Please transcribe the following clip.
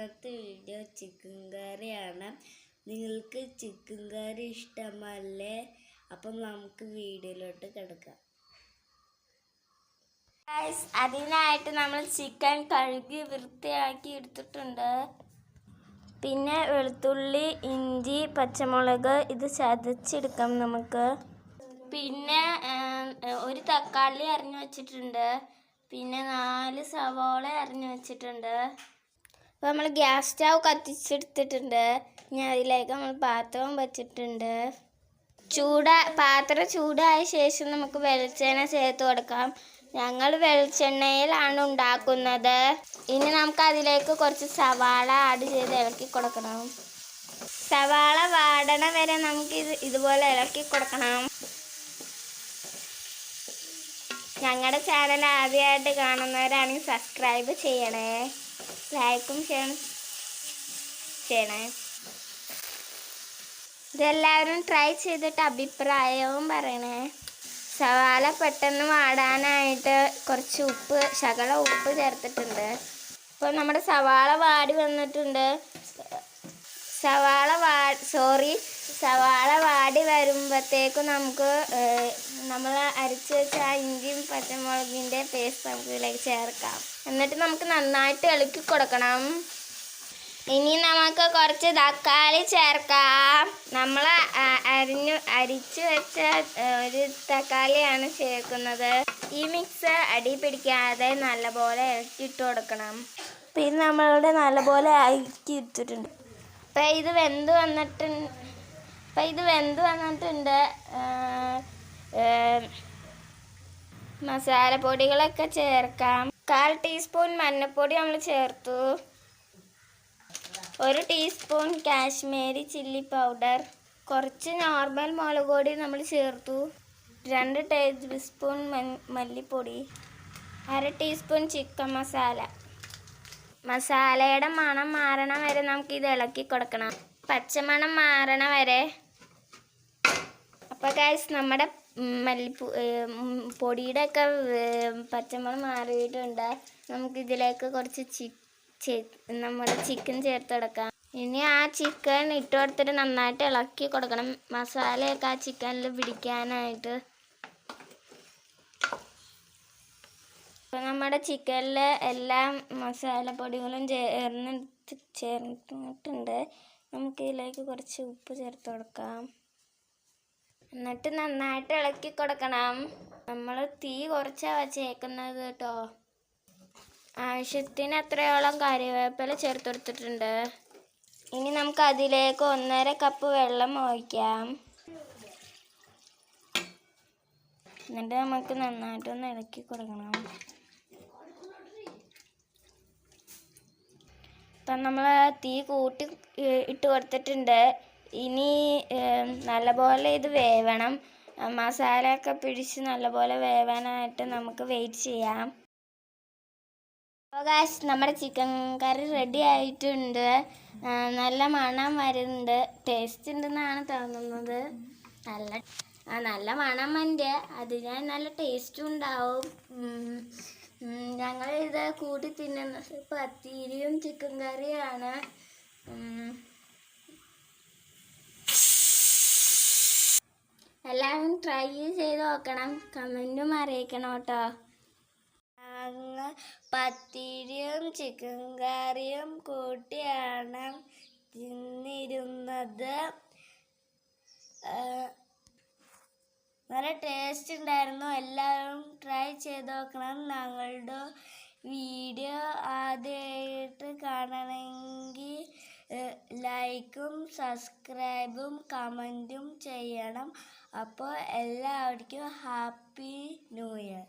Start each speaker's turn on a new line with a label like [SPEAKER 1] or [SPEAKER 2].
[SPEAKER 1] ഇന്നത്തെ video chicken കറിയാണ് നിങ്ങൾക്ക് ചിക്കൻ കറി ഇഷ്ടമല്ലേ? അപ്പം നമുക്ക് വീഡിയോയിലോട്ട് കിടക്കാം.
[SPEAKER 2] അതിനായിട്ട് നമ്മൾ ചിക്കൻ കഴുകി വൃത്തിയാക്കി എടുത്തിട്ടുണ്ട്. പിന്നെ വെളുത്തുള്ളി ഇഞ്ചി പച്ചമുളക് ഇത് ചതച്ചെടുക്കാം നമുക്ക്. പിന്നെ ഒരു തക്കാളി അരിഞ്ഞു വെച്ചിട്ടുണ്ട്. പിന്നെ നാല് സവോള അരിഞ്ഞു വെച്ചിട്ടുണ്ട്. അപ്പോൾ നമ്മൾ ഗ്യാസ് സ്റ്റൗ കത്തിച്ചെടുത്തിട്ടുണ്ട്. ഇനി അതിലേക്ക് നമ്മൾ പാത്രവും വെച്ചിട്ടുണ്ട്. ചൂടാ പാത്രം ചൂടായ ശേഷം നമുക്ക് വെളിച്ചെണ്ണ ചേർത്ത് കൊടുക്കാം. ഞങ്ങൾ വെളിച്ചെണ്ണയിലാണ് ഉണ്ടാക്കുന്നത്. ഇനി നമുക്ക് അതിലേക്ക് കുറച്ച് സവാള ആഡ് ചെയ്ത് ഇളക്കി കൊടുക്കണം. സവാള വാടണ വരെ നമുക്ക് ഇത് ഇതുപോലെ ഇളക്കി കൊടുക്കണം. ഞങ്ങളുടെ ചാനൽ ആദ്യമായിട്ട് കാണുന്നവരാണെങ്കിൽ സബ്സ്ക്രൈബ് ചെയ്യണേ. ലൈക്കും ചെയ്യണം ചെയ്യണേ. ഇതെല്ലാവരും ട്രൈ ചെയ്തിട്ട് അഭിപ്രായവും പറയണേ. സവാള പെട്ടെന്ന് വാടാനായിട്ട് കുറച്ച് ഉപ്പ് ശകല ഉപ്പ് ചേർത്തിട്ടുണ്ട്. ഇപ്പോൾ നമ്മുടെ സവാള വാടി വന്നിട്ടുണ്ട്. സവാള വാ സോറി സവാള വാടി വരുമ്പോഴത്തേക്കും നമുക്ക് നമ്മൾ അരച്ച് വെച്ച ആ ഇഞ്ചിയും പച്ചമുളകിന്റെ പേസ്റ്റ് നമുക്ക് ഇതിലേക്ക് ചേർക്കാം. എന്നിട്ട് നമുക്ക് നന്നായിട്ട് ഇളക്കി കൊടുക്കണം. ഇനി നമുക്ക് കുറച്ച് തക്കാളി ചേർക്കാം. നമ്മൾ അരിഞ്ഞു അരിച്ചു വെച്ച ഒരു തക്കാളിയാണ് ചേർക്കുന്നത്. ഈ മിക്സ് അടി പിടിക്കാതെ നല്ലപോലെ ഇളക്കിയിട്ട് കൊടുക്കണം. പിന്നെ നമ്മളിവിടെ നല്ലപോലെ ഇളക്കി ഇട്ടിട്ടുണ്ട് അപ്പം ഇത് വെന്ത് വന്നിട്ട് അപ്പം ഇത് വെന്ത് വന്നിട്ടുണ്ട്. മസാല പൊടികളൊക്കെ മസാലപ്പൊടികളൊക്കെ ചേർക്കാം. കാൽ ടീസ്പൂൺ മഞ്ഞൾപ്പൊടി നമ്മൾ ചേർത്തു. ഒരു ടീസ്പൂൺ കാശ്മീരി ചില്ലി പൗഡർ. കുറച്ച് നോർമൽ മുളക് പൊടി നമ്മൾ ചേർത്തു. രണ്ട് ടേബിൾ സ്പൂൺ മല്ലിപ്പൊടി. അര ടീസ്പൂൺ ചിക്കൻ മസാല. മസാലയുടെ മണം മാറണം വരെ നമുക്ക് ഇത് ഇളക്കി കൊടുക്കണം. പച്ചമണം മാറണ വരെ. അപ്പോൾ ഗൈസ് നമ്മുടെ മല്ലിപ്പൂ പൊടിയുടെ ഒക്കെ പച്ചമണം മാറിയിട്ടുണ്ട്. നമുക്ക് ഇതിലേക്ക് കുറച്ച് ചി നമ്മുടെ ചിക്കൻ ചേർത്ത് കൊടുക്കാം. ഇനി ആ ചിക്കൻ ഇട്ട് കൊടുത്തിട്ട് നന്നായിട്ട് ഇളക്കി കൊടുക്കണം. മസാലയൊക്കെ ആ ചിക്കനിൽ പിടിക്കാനായിട്ട്. ഇപ്പം നമ്മുടെ ചിക്കനിൽ എല്ലാ മസാലപ്പൊടികളും ചേർന്ന് ചേർന്നിട്ടുണ്ട്. നമുക്ക് ഇതിലേക്ക് കുറച്ച് ഉപ്പ് ചേർത്ത് കൊടുക്കാം. എന്നിട്ട് നന്നായിട്ട് ഇളക്കി കൊടുക്കണം. നമ്മൾ തീ കുറച്ചാണ് വച്ചേക്കുന്നത് കേട്ടോ. ആവശ്യത്തിന് അത്രയോളം കറിവേപ്പില ചേർത്ത് കൊടുത്തിട്ടുണ്ട്. ഇനി നമുക്ക് അതിലേക്ക് ഒന്നര കപ്പ് വെള്ളം ഒഴിക്കാം. എന്നിട്ട് നമുക്ക് നന്നായിട്ടൊന്ന് ഇളക്കി കൊടുക്കണം. ഇപ്പം നമ്മൾ തീ കൂട്ടി ഇട്ട് കൊടുത്തിട്ടുണ്ട്. ഇനി നല്ലപോലെ ഇത് വേവണം. മസാലയൊക്കെ പിടിച്ച് നല്ലപോലെ വേവാനായിട്ട് നമുക്ക് വെയിറ്റ് ചെയ്യാം. ഗായ്സ് നമ്മുടെ ചിക്കൻ കറി റെഡി ആയിട്ടുണ്ട്. നല്ല മണം വരുന്നുണ്ട്. ടേസ്റ്റ് ഉണ്ടെന്നാണ് തോന്നുന്നത്. നല്ല നല്ല മണം ഉണ്ട് അതിനായി നല്ല ടേസ്റ്റും ഉണ്ടാവും. ഞങ്ങൾ ഇത് കൂട്ടി തിന്നുന്നത് പത്തിരിയും ചിക്കൻ കറിയാണ്. എല്ലാവരും ട്രൈ ചെയ്ത് നോക്കണം. കമന്റും അറിയിക്കണം കേട്ടോ.
[SPEAKER 1] ഞങ്ങൾ പത്തിരിയും ചിക്കൻ കറിയും കൂട്ടിയാണ് തിന്നിരുന്നത്. നല്ല ടേസ്റ്റ് ഉണ്ടായിരുന്നു എല്ലാവരും ട്രൈ ചെയ്ത് നോക്കണം ഞങ്ങളുടെ വീഡിയോ ആദ്യമായിട്ട് കാണണമെങ്കിൽ ലൈക്കും സബ്സ്ക്രൈബും കമന്റും ചെയ്യണം. അപ്പോൾ എല്ലാവർക്കും ഹാപ്പി ന്യൂ ഇയർ